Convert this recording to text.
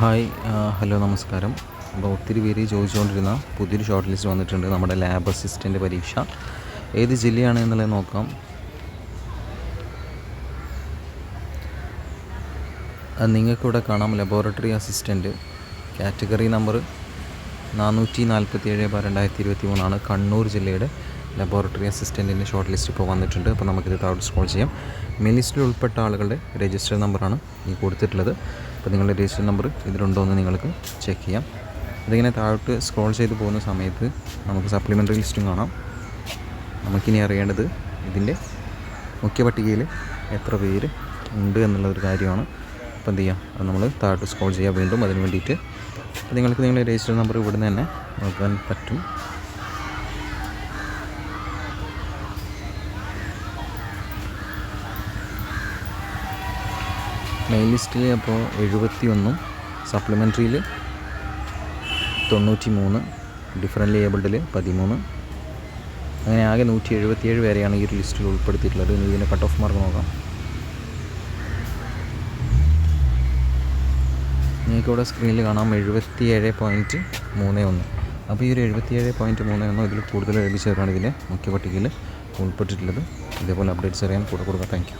Hi hello നമസ്കാരം. അപ്പോൾ ഒത്തിരി പേര് ചോദിച്ചുകൊണ്ടിരുന്ന പുതിയൊരു ഷോർട്ട് ലിസ്റ്റ് വന്നിട്ടുണ്ട്. നമ്മുടെ ലാബ് അസിസ്റ്റന്റ് പരീക്ഷ. ഏത് ജില്ലയാണ് എന്നുള്ളത് നോക്കാം. നിങ്ങൾക്കിവിടെ കാണാം. ലബോറട്ടറി അസിസ്റ്റന്റ് കാറ്റഗറി നമ്പർ നാനൂറ്റി നാൽപ്പത്തി ഏഴ് രണ്ടായിരത്തി ഇരുപത്തി മൂന്നാണ് കണ്ണൂർ ജില്ലയുടെ ലബോറട്ടറി അസിസ്റ്റന്റിന്റെ ഷോർട്ട് ലിസ്റ്റ് ഇപ്പോൾ വന്നിട്ടുണ്ട്. അപ്പോൾ നമുക്കിത് താഴോട്ട് സ്ക്രോൾ ചെയ്യാം. മെയിൻ ലിസ്റ്റിൽ ഉൾപ്പെട്ട ആളുകളുടെ രജിസ്റ്റർ നമ്പറാണ് ഈ കൊടുത്തിട്ടുള്ളത്. അപ്പോൾ നിങ്ങളുടെ രജിസ്റ്റർ നമ്പർ ഇതിലുണ്ടോ എന്ന് നിങ്ങൾക്ക് ചെക്ക് ചെയ്യാം. അതിങ്ങനെ താഴോട്ട് സ്ക്രോൾ ചെയ്ത് പോകുന്ന സമയത്ത് നമുക്ക് സപ്ലിമെന്ററി ലിസ്റ്റും കാണാം. നമുക്കിനി അറിയേണ്ടത് ഇതിന്റെ മുഖ്യ പട്ടികയിൽ എത്ര പേര് ഉണ്ട് എന്നുള്ള ഒരു കാര്യമാണ്. അപ്പോൾ എന്ത് ചെയ്യാം? അത് നമ്മൾ താഴോട്ട് സ്ക്രോൾ ചെയ്യാം വീണ്ടും. അതിന് വേണ്ടിയിട്ട്. നിങ്ങൾക്ക് നിങ്ങളുടെ രജിസ്റ്റർ നമ്പർ ഇവിടുന്ന് തന്നെ നോക്കാൻ പറ്റും. മെയിൻ ലിസ്റ്റിൽ അപ്പോൾ എഴുപത്തി ഒന്നും സപ്ലിമെന്ററിയിൽ തൊണ്ണൂറ്റി മൂന്ന് ഡിഫറെന്റ് ഏബിൾഡിൽ പതിമൂന്ന്. അങ്ങനെ ആകെ നൂറ്റി എഴുപത്തിയേഴ് പേരെയാണ് ഈ ഒരു ലിസ്റ്റിൽ ഉൾപ്പെടുത്തിയിട്ടുള്ളത്. ഇനി ഇതിന്റെ കട്ട് ഓഫ് മാർക്ക് നോക്കാം. നിങ്ങൾക്ക് ഇവിടെ സ്ക്രീനിൽ കാണാം എഴുപത്തി ഏഴ് പോയിന്റ് മൂന്ന് ഒന്ന്. അപ്പോൾ ഈ ഒരു എഴുപത്തി ഏഴ് പോയിന്റ് മൂന്ന് ഒന്ന് ഇതിൽ കൂടുതൽ ലഭിച്ചവരാണ് ഇതിന്റെ മുഖ്യ പട്ടികയിൽ ഉൾപ്പെട്ടിട്ടുള്ളത്. ഇതേപോലെ അപ്ഡേറ്റ്സ് അറിയാൻ കൂടെ കൊടുക്കുക താങ്ക്